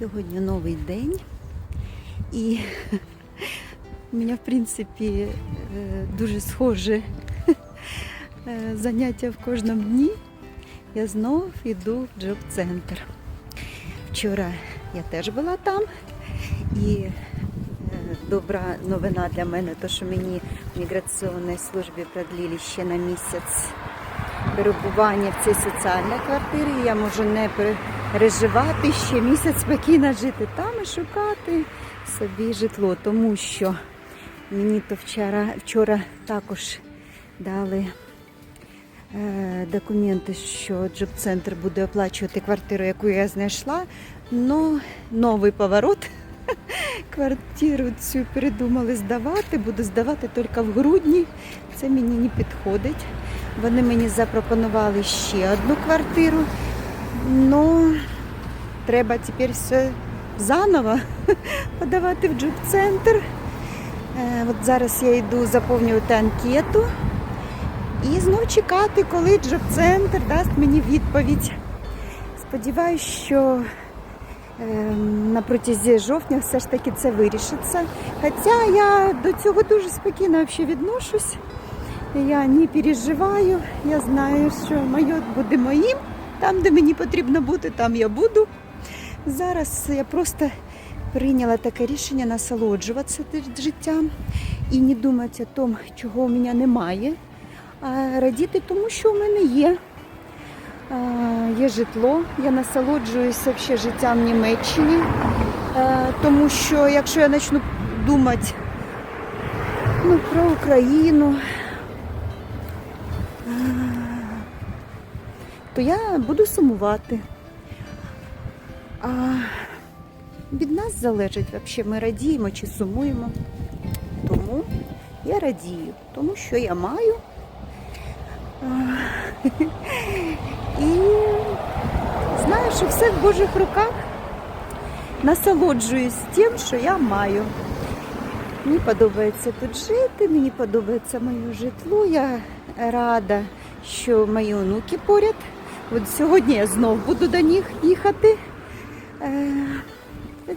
Сьогодні новий день. І у мене, в принципі, е, дуже схоже е, заняття в кожному дні. Я знов йду в джоб-центр. Вчора я теж була там. І е, добра новина для мене, то що мені в міграційній службі продлили ще на місяць перебування в цій соціальній квартирі. Я можу не переживати ще місяць спокійно жити там і шукати собі житло, тому що мені то вчора, вчора також дали е, документи, що джоб-центр буде оплачувати квартиру, яку я знайшла. Но новий поворот. Квартиру цю передумали здавати, буду здавати тільки в грудні. Це мені не підходить. Вони мені запропонували ще одну квартиру. Треба тепер все заново подавати в джоб-центр. Е, От зараз я йду заповнювати анкету і знов чекати, коли джоб-центр дасть мені відповідь. Сподіваюсь, що ем, на протязі жовтня все ж таки це вирішиться. Хоча я до цього дуже спокійно відношусь. Я не переживаю. Я знаю, що моє буде моїм. Там, де мені потрібно бути, там я буду. Зараз я просто прийняла таке рішення насолоджуватися життям і не думати о тому, чого у мене немає, а радіти тому, що у мене є. Є житло, я насолоджуюся ще життям в Німеччині, тому що якщо я почну думати ну, про Україну, то я буду сумувати. А від нас залежить, взагалі, ми радіємо чи сумуємо. Тому я радію, тому що я маю. І знаю, що все в Божих руках. Насолоджуюсь тим, що я маю. Мені подобається тут жити, мені подобається моє житло. Я рада, що мої онуки поряд. От сьогодні я знов буду до них їхати. Е,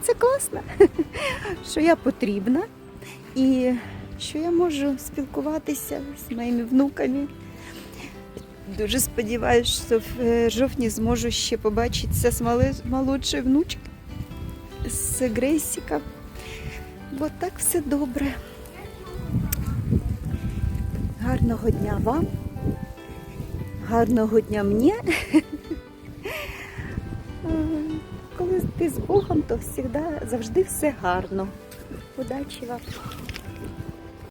Це класно, що я потрібна і що я можу спілкуватися з моїми внуками. Дуже сподіваюся, що в е, жовтні зможу ще побачитися з молодшою внучкою, з Грейсіка. Бо так все добре. Гарного дня вам. Гарного дня мені. З Богом, то завжди, завжди все гарно. Удачі вам!